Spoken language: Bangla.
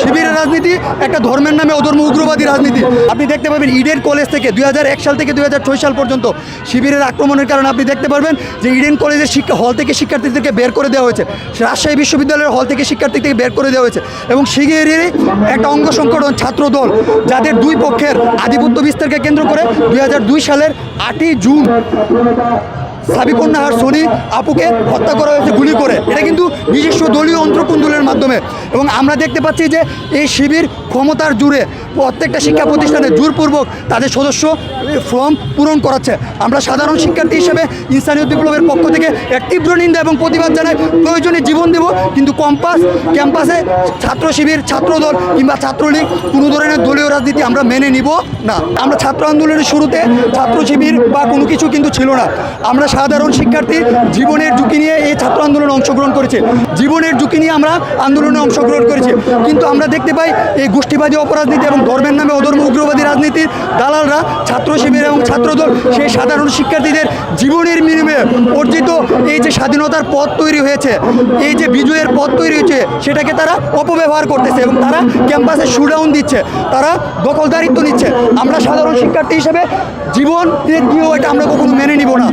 শিবিরের রাজনীতি, একটা ধর্মের নামে অধর্ম উগ্রবাদী রাজনীতি। আপনি দেখতে পাবেন ইডেন কলেজ থেকে দুই হাজার এক সাল থেকে দুই হাজার ছয় সাল পর্যন্ত শিবিরের আক্রমণের কারণে আপনি দেখতে পারবেন যে ইডেন কলেজের শিক্ষা, হল থেকে শিক্ষার্থীদেরকে বের করে দেওয়া হয়েছে। রাজশাহী বিশ্ববিদ্যালয়ের হল থেকে শিক্ষার্থীদেরকে বের করে দেওয়া হয়েছে। এবং শিবিরেরই একটা অঙ্গ সংগঠন ছাত্র দল যাদের দুই পক্ষের আধিপত্য বিস্তারকে কেন্দ্র করে দুই হাজার দুই সালের আটই জুন সাবিকন্যাহার সনি আপুকে হত্যা করা হয়েছে গুলি করে। এটা কিন্তু নিজস্ব দলীয় অন্ত্রকুন্দুলের মাধ্যমে। এবং আমরা দেখতে পাচ্ছি যে এই শিবির ক্ষমতার জুড়ে প্রত্যেকটা শিক্ষা প্রতিষ্ঠানে জোরপূর্বক তাদের সদস্য ফর্ম পূরণ করাচ্ছে। আমরা সাধারণ শিক্ষার্থী হিসেবে ইনসানিয়ত বিপ্লবের পক্ষ থেকে এক তীব্র নিন্দা এবং প্রতিবাদ জানাই। প্রয়োজনে জীবন দেব, কিন্তু কম্পাস, ক্যাম্পাসে ছাত্র শিবির ছাত্রদল কিংবা ছাত্রলীগ কোনো ধরনের দলীয় রাজনীতি আমরা মেনে নিব না। আমরা ছাত্র আন্দোলনের শুরুতে ছাত্র শিবির বা কোনো কিছু কিন্তু ছিল না। আমরা সাধারণ শিক্ষার্থী জীবনের ঝুঁকি নিয়ে এই ছাত্র আন্দোলনে অংশগ্রহণ করেছে। জীবনের ঝুঁকি নিয়ে আমরা আন্দোলনে অংশগ্রহণ করেছি। কিন্তু আমরা দেখতে পাই এই গোষ্ঠীবাদী অপরাজনীতি এবং ধর্মের নামে অধর্ম উগ্রবাদী রাজনীতির দালালরা ছাত্র শিবির এবং ছাত্রদল সেই সাধারণ শিক্ষার্থীদের জীবনের বিনিময়ে অর্জিত এই যে স্বাধীনতার পথ তৈরি হয়েছে, এই যে বিজয়ের পথ তৈরি হয়েছে, সেটাকে তারা অপব্যবহার করতেছে এবং তারা ক্যাম্পাসে শুডাউন দিচ্ছে, তারা দখলদারিত্ব নিচ্ছে। আমরা সাধারণ শিক্ষার্থী হিসেবে জীবন দিয়েও এটা আমরা কখনো মেনে নিব না।